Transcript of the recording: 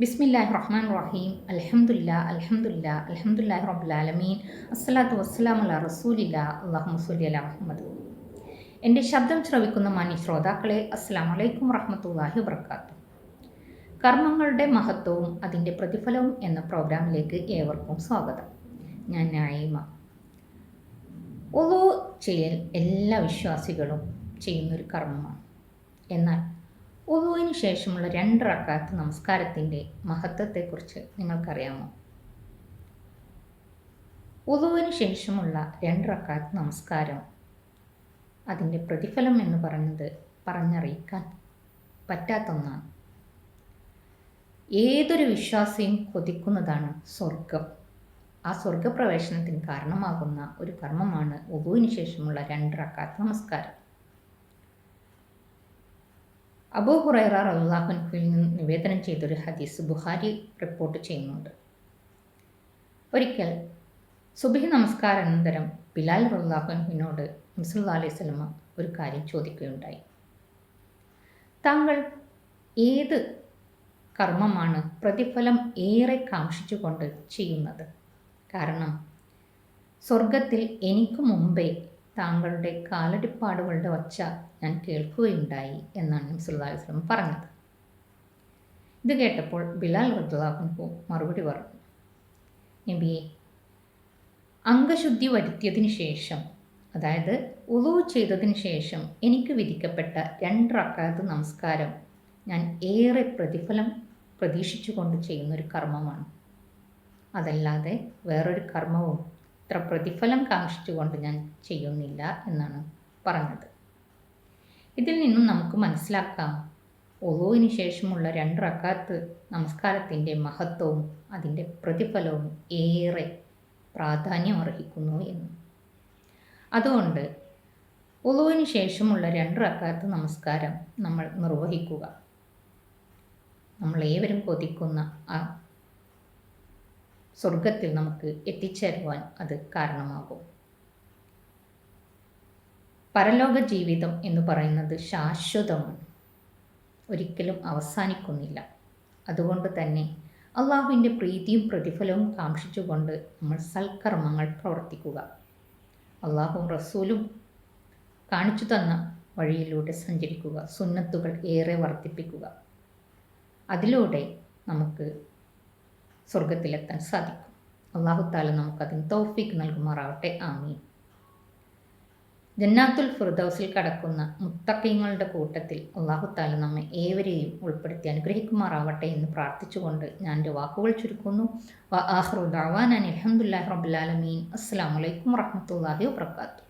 ബിസ്മില്ലാഹി റഹ്മാൻ റഹീം അലഹമുല്ല അലഹമുല്ല അൽഹംദുലില്ലാഹി റബ്ബിൽ ആലമീൻ. അസ്സലാത്തു വസ്സലാം അല്ല റസൂലില്ല. അല്ലാഹുമ്മ അല മുഹമ്മദ്. എന്റെ ശബ്ദം ശ്രവിക്കുന്ന മാന്യ ശ്രോതാക്കളെ അസ്സലാമു വലൈക്കും വറഹമത്തല്ലാഹി വബർക്കാത്തു കർമ്മങ്ങളുടെ മഹത്വവും അതിന്റെ പ്രതിഫലവും എന്ന പ്രോഗ്രാമിലേക്ക് ഏവർക്കും സ്വാഗതം. ഞാൻ നായിമ. ഒലു ചെയ്യൽ എല്ലാ വിശ്വാസികളും ചെയ്യുന്നൊരു കർമ്മമാണ്. എന്നാൽ ഉദുവിന് ശേഷമുള്ള രണ്ട് റക്കാത്ത് നമസ്കാരത്തിന്റെ മഹത്വത്തെക്കുറിച്ച് നിങ്ങൾക്കറിയാമോ? ഉദുവിന് ശേഷമുള്ള രണ്ട് റക്കാത്ത് നമസ്കാരം. അതിന്റെ പ്രതിഫലം എന്ന് പറയുന്നത് പറഞ്ഞറിയിക്കാൻ പറ്റാത്ത ഒന്നാണ് ഏതൊരു വിശ്വാസിയും കൊതിക്കുന്നതാണ് സ്വർഗം ആ സ്വർഗപ്രവേശനത്തിന് കാരണമാകുന്ന ഒരു കർമ്മമാണ് ഉദുവിന് ശേഷമുള്ള രണ്ട് റക്കാത്ത് നമസ്കാരം. അബൂ ഹുറൈറ റല്ലാഹുൻഹുവിൽ നിന്ന് നിവേദനം ചെയ്തൊരു ഹദീസ് ബുഹാരി റിപ്പോർട്ട് ചെയ്യുന്നുണ്ട്. ഒരിക്കൽ സുബഹി നമസ്കാരാനന്തരം ബിലാൽ റല്ലാഹുൻഹുവിനോട് മുസല്ലാ അലൈഹി സ്വലമ ഒരു കാര്യം ചോദിക്കുകയുണ്ടായി. താങ്കൾ ഏത് കർമ്മമാണ് പ്രതിഫലം ഏറെ കാക്ഷിച്ചുകൊണ്ട് ചെയ്യുന്നത്? കാരണം സ്വർഗത്തിൽ എനിക്ക് മുമ്പേ താങ്കളുടെ കാലടിപ്പാടുകളുടെ ഒച്ച ഞാൻ കേൾക്കുകയുണ്ടായി എന്നാണ് നബ്സുല്ലാ വസ്ലം പറഞ്ഞത്. ഇത് കേട്ടപ്പോൾ ബിലാൽ റദ്ദാഹുൻഹു മറുപടി പറഞ്ഞു. നബിയെ അംഗശുദ്ധി വരുത്തിയതിന് ശേഷം അതായത് ഉളു ചെയ്തതിന് ശേഷം എനിക്ക് വിധിക്കപ്പെട്ട രണ്ട് റക്കാത്ത് നമസ്കാരം ഞാൻ ഏറെ പ്രതിഫലം പ്രതീക്ഷിച്ചുകൊണ്ട് ചെയ്യുന്നൊരു കർമ്മമാണ്. അതല്ലാതെ വേറൊരു കർമ്മവും ഇത്ര പ്രതിഫലം കാക്ഷിച്ചുകൊണ്ട് ഞാൻ ചെയ്യുന്നില്ല എന്നാണ് പറഞ്ഞത്. ഇതിൽ നിന്നും നമുക്ക് മനസ്സിലാക്കാം. ഒളുവിന് ശേഷമുള്ള രണ്ട് റക്കാത്ത് നമസ്കാരത്തിന്റെ മഹത്വവും അതിന്റെ പ്രതിഫലവും ഏറെ പ്രാധാന്യം അർഹിക്കുന്നു എന്ന്. അതുകൊണ്ട് ഒളുവിന് ശേഷമുള്ള രണ്ട് റക്കാത്ത് നമസ്കാരം നമ്മൾ നിർവഹിക്കുക. നമ്മൾ ഏവരും കൊതിക്കുന്ന ആ സ്വർഗത്തിൽ നമുക്ക് എത്തിച്ചേരുവാൻ അത് കാരണമാകും. പരലോക ജീവിതം എന്ന് പറയുന്നത് ശാശ്വതമാണ് ഒരിക്കലും അവസാനിക്കുന്നില്ല. അതുകൊണ്ട് തന്നെ അള്ളാഹുവിന്റെ പ്രീതിയും പ്രതിഫലവും കാക്ഷിച്ചുകൊണ്ട് നമ്മൾ സൽക്കർമ്മങ്ങൾ പ്രവർത്തിക്കുക. അള്ളാഹും റസൂലും കാണിച്ചു തന്ന വഴിയിലൂടെ സഞ്ചരിക്കുക സുന്നത്തുകൾ ഏറെ വർദ്ധിപ്പിക്കുക. അതിലൂടെ നമുക്ക് സ്വർഗത്തിലെത്താൻ സാധിക്കും. അള്ളാഹു താല നമുക്കതിന് തോഫിക്ക് നൽകുമാറാവട്ടെ. ആമീൻ. ജന്നാത്തുൽ ഫുർദൌസിൽ കടക്കുന്ന മുത്തക്കിങ്ങളുടെ കൂട്ടത്തിൽ അള്ളാഹു താല നമ്മെ ഏവരെയും ഉൾപ്പെടുത്തി അനുഗ്രഹിക്കുമാറാവട്ടെ എന്ന് പ്രാർത്ഥിച്ചുകൊണ്ട് ഞാൻ എന്റെ വാക്കുകൾ ചുരുക്കുന്നു. വ അലഹമുല്ലാ റബുലാലമീൻ അസ്സാം വലൈക്കും വറഹമത്തല്ലാഹി വാത്തു